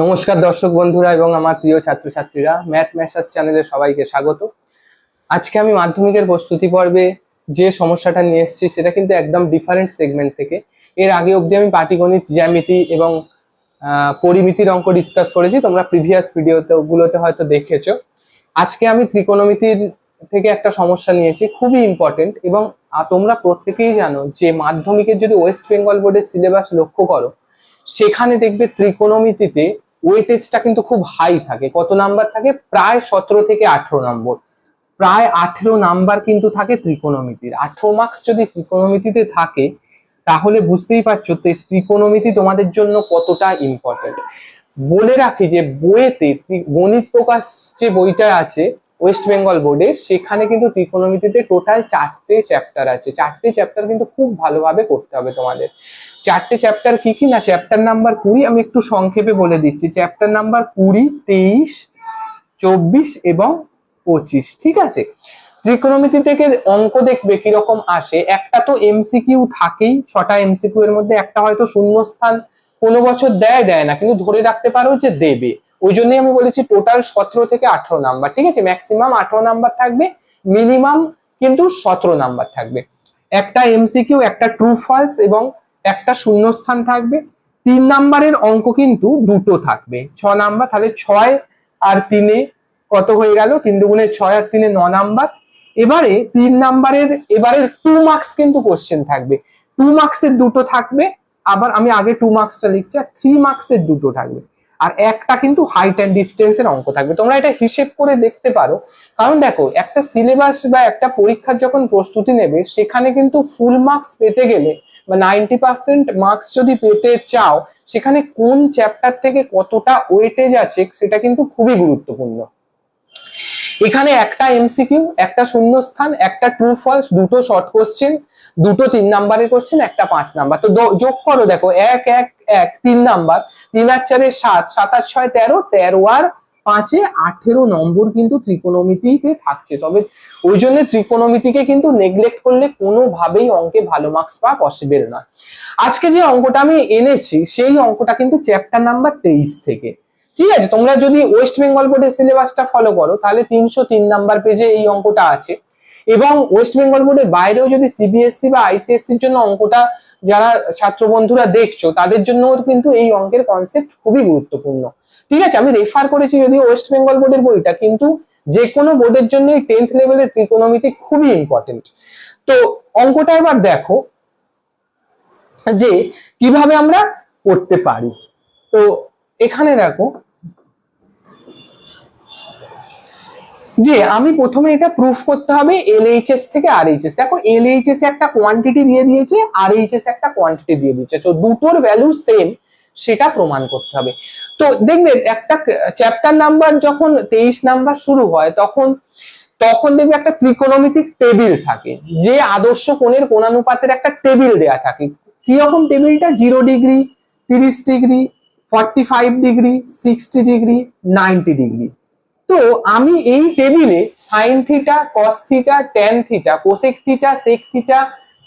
নমস্কার দর্শক বন্ধুরা এবং আমার প্রিয় ছাত্রছাত্রীরা ম্যাথ ম্যাসাজ চ্যানেলে সবাইকে স্বাগত। আজকে আমি মাধ্যমিকের প্রস্তুতি পর্বে যে সমস্যাটা নিয়ে এসেছি সেটা কিন্তু একদম ডিফারেন্ট সেগমেন্ট থেকে। এর আগে অবধি আমি পাটিগণিত, জ্যামিতি এবং পরিমিতির অঙ্ক ডিসকাস করেছি, তোমরা প্রিভিয়াস ভিডিওতে ওগুলোতে হয়তো দেখেছ। আজকে আমি ত্রিকোণমিতির থেকে একটা সমস্যা নিয়েছি, খুবই ইম্পর্টেন্ট এবং তোমরা প্রত্যেকেই জানো যে মাধ্যমিকের যদি ওয়েস্ট বেঙ্গল বোর্ডের সিলেবাস লক্ষ্য করো সেখানে দেখবে ত্রিকোণমিতিতে ওয়েটেজটা কিন্তু খুব হাই থাকে। কত নাম্বার থাকে? প্রায় সতেরো থেকে আঠেরো নম্বর প্রায় আঠেরো নাম্বার কিন্তু থাকে ত্রিকোণমিতির। আঠেরো মার্কস যদি ত্রিকোণমিতিতে থাকে, তাহলে বুঝতেই পারছ তো ত্রিকোণমিতি তোমাদের জন্য কতটা ইম্পর্টেন্ট বলে রাখি যে বইয়েতে গণিত প্রকাশ যে বইটা আছে ওয়েস্ট বেঙ্গল বোর্ডে সেখানে কিন্তু ত্রিকোণমিতিতে টোটাল চারটে চ্যাপ্টার আছে। চারটে চ্যাপ্টার কিন্তু খুব ভালোভাবে করতে হবে তোমাদের। চারটে চ্যাপ্টার কি কি না? চ্যাপ্টার নাম্বার কুড়ি, আমি একটু সংক্ষেপে বলে দিচ্ছি। চ্যাপ্টার নাম্বার কুড়ি, তেইশ, চব্বিশ এবং পঁচিশ, ঠিক আছে? ত্রিকোণমিতি থেকে অঙ্ক দেখবে কীরকম আসে। একটা তো এমসিকিউ থাকেই, ছটা এমসিকিউ এর মধ্যে একটা হয়তো শূন্যস্থান কোনো বছর দেয় দেয় না। কিন্তু ধরে রাখতে পারো যে দেবে। ওই জন্যই আমি বলেছি টোটাল সতেরো থেকে আঠারো নাম্বার ঠিক আছে? ম্যাক্সিমাম আঠারো নাম্বার থাকবে মিনিমাম কিন্তু সতেরো নাম্বার থাকবে। একটা এমসিকিউ একটা ট্রু ফলস এবং একটা শূন্যস্থান থাকবে। তিন নাম্বারের অঙ্ক কিন্তু দুটো থাকবে। ছ নাম্বার তাহলে ছয় আর তিনে কত হয়ে গেল? তিন দুগুণে ছয় আর তিনে ন নাম্বার এবারে তিন নাম্বারের এবারে টু মার্কস কিন্তু কোশ্চেন থাকবে। টু মার্কসের দুটো থাকবে, আবার আমি আগে টু মার্কসটা লিখছি, আর থ্রি মার্কসের দুটো থাকবে। আর একটা কিন্তু হাইট অ্যান্ড ডিস্টেন্সের অঙ্ক থাকবে। তোমরা এটা হিসেব করে দেখতে পারো। কারণ দেখো, একটা সিলেবাস বা একটা পরীক্ষার যখন প্রস্তুতি নেবে, সেখানে কিন্তু ফুল মার্কস পেতে গেলে বা নাইনটি পার্সেন্ট মার্কস যদি পেতে চাও, সেখানে কোন চ্যাপ্টার থেকে কতটা ওয়েটেজ আছে, সেটা কিন্তু খুবই গুরুত্বপূর্ণ। এখানে একটা এমসিকিউ একটা শূন্যস্থান, একটা ট্রু ফলস দুটো শর্ট কোশ্চেন দুটো তিন নাম্বারের কোশ্চেন একটা পাঁচ নাম্বার। তো যোগ করো, দেখো, এক এক এক, তিন নাম্বার। তিন আর চারে সাত সাত আর ছয় তেরো তেরো আর পাঁচে আঠেরো নম্বর কিন্তু ত্রিকোণমিতিতে থাকছে। তবে ওই জন্য ত্রিকোণমিতিকে কিন্তু নেগলেক্ট করলে কোনোভাবেই অঙ্কে ভালো মার্কস পাওয়া পসিবল নয়। আজকে যে অঙ্কটা আমি এনেছি, সেই অঙ্কটা কিন্তু চ্যাপ্টার নাম্বার তেইশ থেকে। ঠিক আছে? তোমরা যদি ওয়েস্ট বেঙ্গল বোর্ডের সিলেবাসটা ফলো করো, তাহলে তিনশো তিন নাম্বার পেজে এই অঙ্কটা আছে। এবং ওয়েস্ট বেঙ্গল বোর্ডের বাইরেও যদি সিবিএসসি বা আইসিএসসির জন্য অঙ্কটা যারা ছাত্র বন্ধুরা দেখছ, তাদের জন্য কিন্তু এই অঙ্কের কনসেপ্ট খুবই গুরুত্বপূর্ণ। ঠিক আছে, আমি রেফার করেছি যদি ওয়েস্ট বেঙ্গল বোর্ডের বইটা, কিন্তু যে কোনো বোর্ডের জন্য টেন্থ লেভেলের ত্রিকোণমিতি খুবই ইম্পর্টেন্ট তো অঙ্কটা এবার দেখো যে কীভাবে আমরা করতে পারি। তো এখানে দেখো যে আমি প্রথমে এটা প্রুফ করতে হবে এলএইচএস থেকে আরএইচএস দেখো এলএইচএস একটা কোয়ান্টিটি দিয়ে দিয়েছে আর আরএইচএস একটা কোয়ান্টিটি দিয়ে দিয়েছে। তো দুটোর ভ্যালু সেম সেটা প্রমাণ করতে হবে। তো দেখবে একটা চ্যাপ্টার নাম্বার যখন তেইশ নাম্বার শুরু হয়, তখন তখন দেখবে একটা ত্রিকোণমিতিক টেবিল থাকে, যে আদর্শ কোণের কোণানুপাতের একটা টেবিল দেয়া থাকে। কীরকম টেবিলটা জিরো ডিগ্রি তিরিশ degree forty five degree sixty degree ninety degree তো আমি এই টেবিলে sine theta cos theta tan theta cosec theta sec theta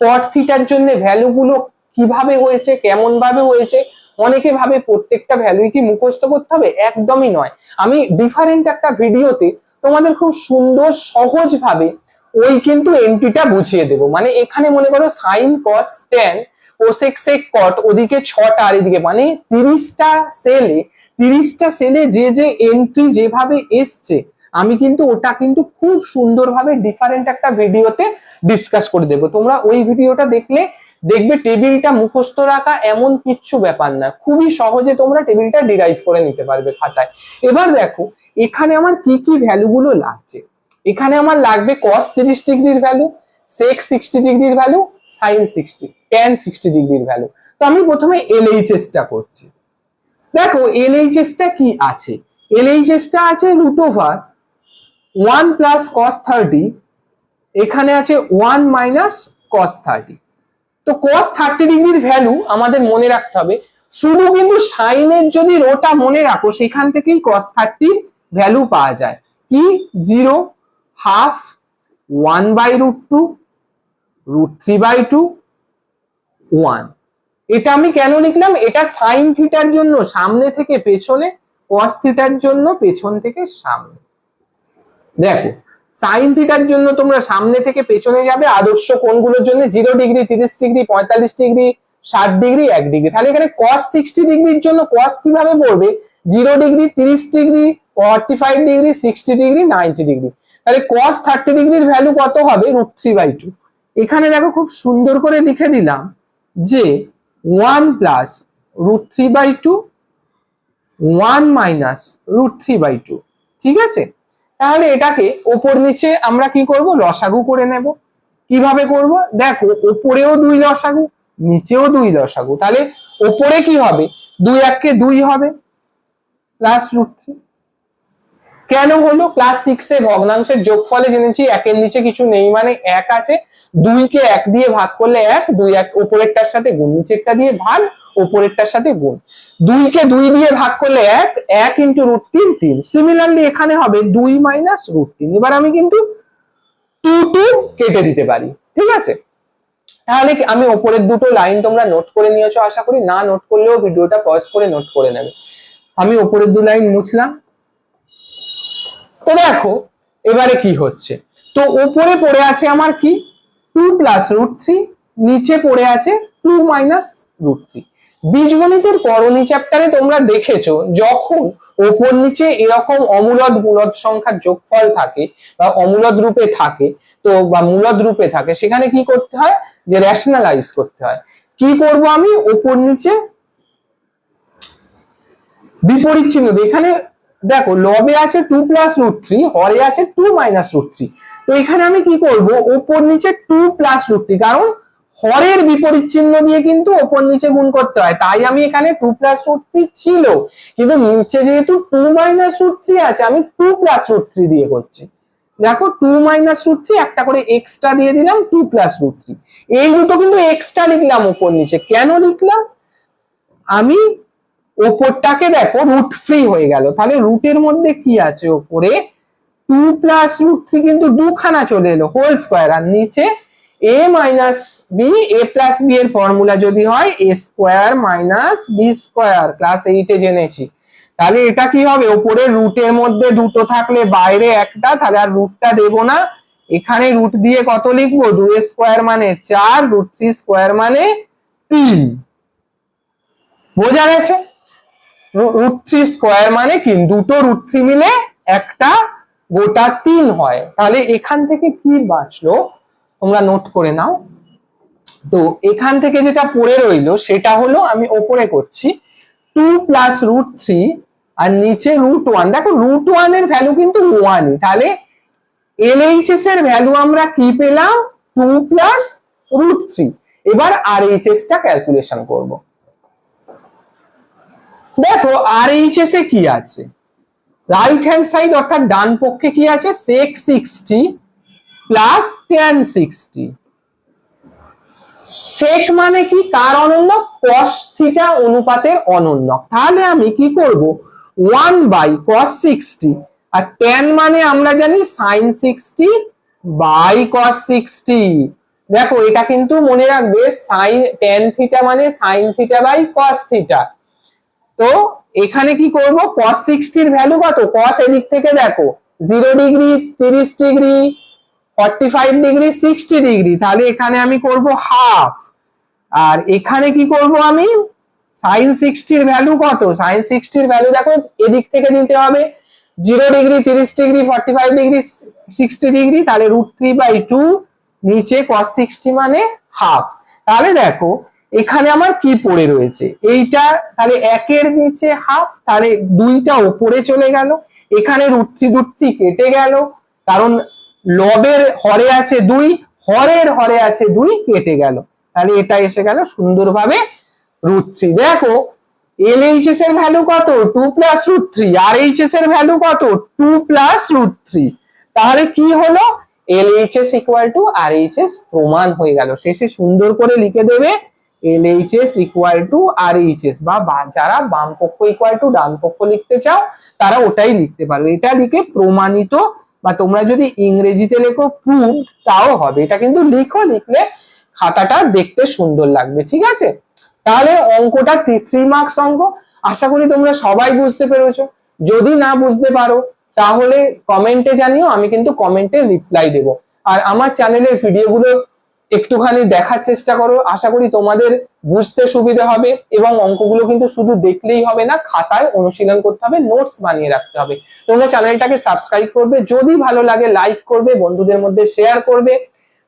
cot থিটার জন্য ভ্যালুগুলো কীভাবে হয়েছে কেমন ভাবে হয়েছে, অনেকে ভাবে প্রত্যেকটা ভ্যালুই কি মুখস্থ করতে হবে? একদমই নয়। আমি ডিফারেন্ট একটা ভিডিওতে তোমাদের খুব সুন্দর, সহজভাবে ওই কিন্তু এন্ট্রিটা বুঝিয়ে দেবো। মানে এখানে মনে করো sine cos tan cosec sec cot ওদিকে ছটা আর এদিকে মানে তিরিশটা সেলে তিরিশটা সেলে যে যে এন্ট্রি যেভাবে এসছে, আমি কিন্তু ওটা কিন্তু খুব সুন্দরভাবে ডিফারেন্ট একটা ভিডিওতে ডিসকাস করে দেবো। তোমরা ওই ভিডিওটা দেখলে দেখবে টেবিলটা মুখস্থ রাখা এমন কিচ্ছু ব্যাপার না। খুবই সহজে তোমরা টেবিলটা ডিরাইভ করে নিতে পারবে খাতায়। এবার দেখো, এখানে আমার কি কি ভ্যালুগুলো লাগছে? এখানে আমার লাগবে কস তিরিশ ডিগ্রির ভ্যালু সেক সিক্সটি ডিগ্রির value sine sixty tan sixty ডিগ্রির ভ্যালু তো আমি প্রথমে এলএইচএস টা করছি। দেখো এলএইচএস টা কি আছে? এলএইচএস টা আছে root over one plus cos thirty এখানে আছে ওয়ান মাইনাস কস থার্টি তো কস থার্টি ডিগ্রির ভ্যালু আমাদের মনে রাখতে হবে। শুধু কিন্তু সাইনের যদি রোটা মনে রাখো, সেখান থেকেই কস থার্টির ভ্যালু পাওয়া যায়। কি? Zero half one by root two root three by two one এটা আমি কেন লিখলাম? এটা সাইন থিটার জন্য সামনে থেকে পেছনে কস থিটার জন্য পেছন থেকে সামনে। দেখো সাইন থিটার জন্য তোমরা সামনে থেকে পেছনে যাবে, আদর্শ কোণগুলোর জন্য জিরো ডিগ্রি তিরিশ ডিগ্রি পঁয়তাল্লিশ ডিগ্রি ষাট ডিগ্রি এক ডিগ্রি তাহলে এখানে কস সিক্সটি ডিগ্রির জন্য কস কীভাবে পড়বে? জিরো ডিগ্রি তিরিশ degree forty five degree sixty degree ninety degree তাহলে কস থার্টি ডিগ্রির ভ্যালু কত হবে? রুট থ্রি বাই টু এখানে দেখো খুব সুন্দর করে লিখে দিলাম যে one plus root three by two one minus root three by two ঠিক আছে? তাহলে এটাকে ওপর নিচে আমরা কি করব? লসাগু করে নেব। কীভাবে করব? দেখো, ওপরেও দুই লসাগু, নিচেও দুই লসাগু। তাহলে ওপরে কি হবে? দুই এককে দুই হবে প্লাস রুট থ্রি কেন হলো? ক্লাস সিক্সে ভগ্নাংশের যোগফলে জেনেছি, একের নিচে কিছু নেই মানে এক আছে। দুইকে এক দিয়ে ভাগ করলে এক, দুই এক, উপরেরটার সাথে গুণ, নিচেরটা দিয়ে ভাগ, উপরেরটার সাথে গুণ। দুইকে দুই দিয়ে ভাগ করলে এক এক ইন্টু রুট তিন তিন। সিমিলারলি এখানে হবে দুই মাইনাস রুট তিন। এবার আমি কিন্তু টু টু কেটে দিতে পারি, ঠিক আছে? তাহলে আমি ওপরের দুটো লাইন তোমরা নোট করে নিয়েছো, আশা করি। না নোট করলেও ভিডিওটা পজ করে নোট করে নেবে। আমি ওপরের দু লাইন মুছলাম। তো দেখো, এবারে কি হচ্ছে? তো উপরে পড়ে আছে আমার কি? টু প্লাস রুট থ্রি নিচে পড়ে আছে টু মাইনাস রুট থ্রি বীজগণিতের করণী চ্যাপ্টারে তোমরা দেখেছ, যখন ওপর নিচে এরকম অমূলদ মূলদ সংখ্যার যোগফল থাকে, বা অমূলদ রূপে থাকে, তো বা মূলদ রূপে থাকে, সেখানে কি করতে হয়? যে রেশনালাইজ করতে হয়। কি করব আমি? ওপর নিচে বিপরীত চিহ্ন, এখানে দেখো লবে আছে টু প্লাস রুট থ্রি হরে আছে টু মাইনাস রুট থ্রি তো এখানে আমি কি করব? ওপর নিচে টু প্লাস রুট থ্রি কারণ হরের বিপরীত চিহ্ন দিয়ে কিন্তু ওপর নিচে গুণ করতে হয়। তাই আমি এখানে টু প্লাস রুট থ্রি ছিল। কিন্তু নিচে যেহেতু টু মাইনাস রুট থ্রি আছে, আমি টু প্লাস রুট থ্রি দিয়ে করছি। দেখো টু মাইনাস রুট থ্রি একটা করে এক্সট্রা দিয়ে দিলাম টু প্লাস রুট থ্রি এই দুটো কিন্তু এক্সট্রা লিখলাম ওপর নিচে। কেন লিখলাম? আমি ওপরটাকে দেখো রুট ফ্রি হয়ে গেল। তাহলে রুটের মধ্যে কি আছে ওপরে? টু প্লাস রুট থ্রি কিন্তু দুখানা চলে এলো হোল স্কোয়ার আর নিচে a minus b a plus b এর ফর্মুলা যদি হয় a square minus b square class এইটে জেনেছি। তাহলে এটা কি হবে? ওপরে রুটের মধ্যে দুটো থাকলে বাইরে একটা, তাহলে আর রুটটা দেবো না। এখানে রুট দিয়ে কত লিখব? দু স্কোয়ার মানে চার রুট থ্রি স্কোয়ার মানে তিন। বোঝা গেছে? রুট থ্রি স্কোয়ার মানে কি? দুটো রুট থ্রি মিলে একটা গোটা তিন হয়। তাহলে এখান থেকে কি বাঁচলো? তোমরা নোট করে নাও। তো এখান থেকে যেটা পড়ে রইল, সেটা হলো আমি ওপরে করছি। টু প্লাস রুট থ্রি আর নিচে রুট ওয়ান দেখো রুট ওয়ানের ভ্যালু কিন্তু ওয়ানই তাহলে এলএইচএস এর ভ্যালু আমরা কি পেলাম? টু প্লাস রুট থ্রি এবার আর এইচএস টা ক্যালকুলেশন করব। দেখো আর এইচএস এ কি আছে? রাইট হ্যান্ড সাইড অর্থাৎ ডান পক্ষে কি আছে? Sec sixty plus tan sixty sec মানে কি? কার অনন্যক কস থিটা অনুপাতের অনন্যক তাহলে আমি কি করব? ওয়ান বাই কস সিক্সটি আর টেন মানে আমরা জানি sine sixty by cos sixty দেখো, এটা কিন্তু মনে রাখবে সাইন টেন থিটা মানে sine theta by cos theta তো এখানে কি করব? cos 60 এর ভ্যালু কত? cos এদিক থেকে দেখো 0 ডিগ্রি 30 ডিগ্রি 45 ডিগ্রি 60 ডিগ্রি তাহলে এখানে আমি করব হাফ আর এখানে কি করব আমি? sin 60 এর ভ্যালু কত? sin 60 এর ভ্যালু দেখো, এদিক থেকে নিতে হবে। 0 ডিগ্রি 30 ডিগ্রি 45 ডিগ্রি 60 ডিগ্রি তাহলে রুট থ্রি বাই টু নিচে cos 60 মানে হাফ তাহলে দেখো এখানে আমার কি পড়ে রয়েছে? এইটা তাহলে একের নিচে হাফ তাহলে দুইটা ওপরে চলে গেল। এখানে রুটথ্রি রুটথ্রি কেটে গেল, কারণ লবের হরে আছে দুই, হরের হরে আছে দুই, কেটে গেল। তাহলে এটা এসে গেল সুন্দরভাবে রুট থ্রি দেখো এল এইচএস এর ভ্যালু কত? Two plus root three R HS এর ভ্যালু কত? টু প্লাস রুট থ্রি তাহলে কি হলো? L HS equal to R HS প্রমাণ হয়ে গেল। শেষে সুন্দর করে লিখে দেবে এইচএস ইকুয়াল টু আর বা যারা বাম পক্ষ ইকুয়াল টু ডান পক্ষ লিখতে চাও, তারা ওটাই লিখতে পারো। এটা লিখে প্রমাণিত বা তোমরা যদি ইংরেজিতে লেখো প্রুভ তাও হবে। এটা কিন্তু লিখো, লিখলে খাতাটা দেখতে সুন্দর লাগবে, ঠিক আছে? তাহলে অঙ্কটা থ্রি মার্কস অঙ্ক। আশা করি তোমরা সবাই বুঝতে পেরেছ। যদি না বুঝতে পারো, তাহলে কমেন্টে জানিও, আমি কিন্তু কমেন্টে রিপ্লাই দেব। আর আমার চ্যানেলের ভিডিওগুলো একটুখানি দেখার চেষ্টা করো। আশা করি তোমাদের বুঝতে সুবিধা হবে এবং অঙ্কগুলো কিন্তু শুধু দেখলেই হবে না, খাতায় অনুশীলন করতে হবে নোটস বানিয়ে রাখতে হবে। তোমরা চ্যানেলটাকে সাবস্ক্রাইব করবে, যদি ভালো লাগে লাইক করবে, বন্ধুদের মধ্যে শেয়ার করবে।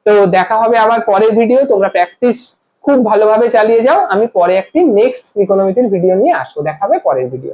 তো দেখা হবে আবার পরের ভিডিও তোমরা প্র্যাকটিস খুব ভালোভাবে চালিয়ে যাও। আমি পরে একটি নেক্সট ইকোনমিক্সের ভিডিও নিয়ে আসব, দেখা হবে পরের ভিডিও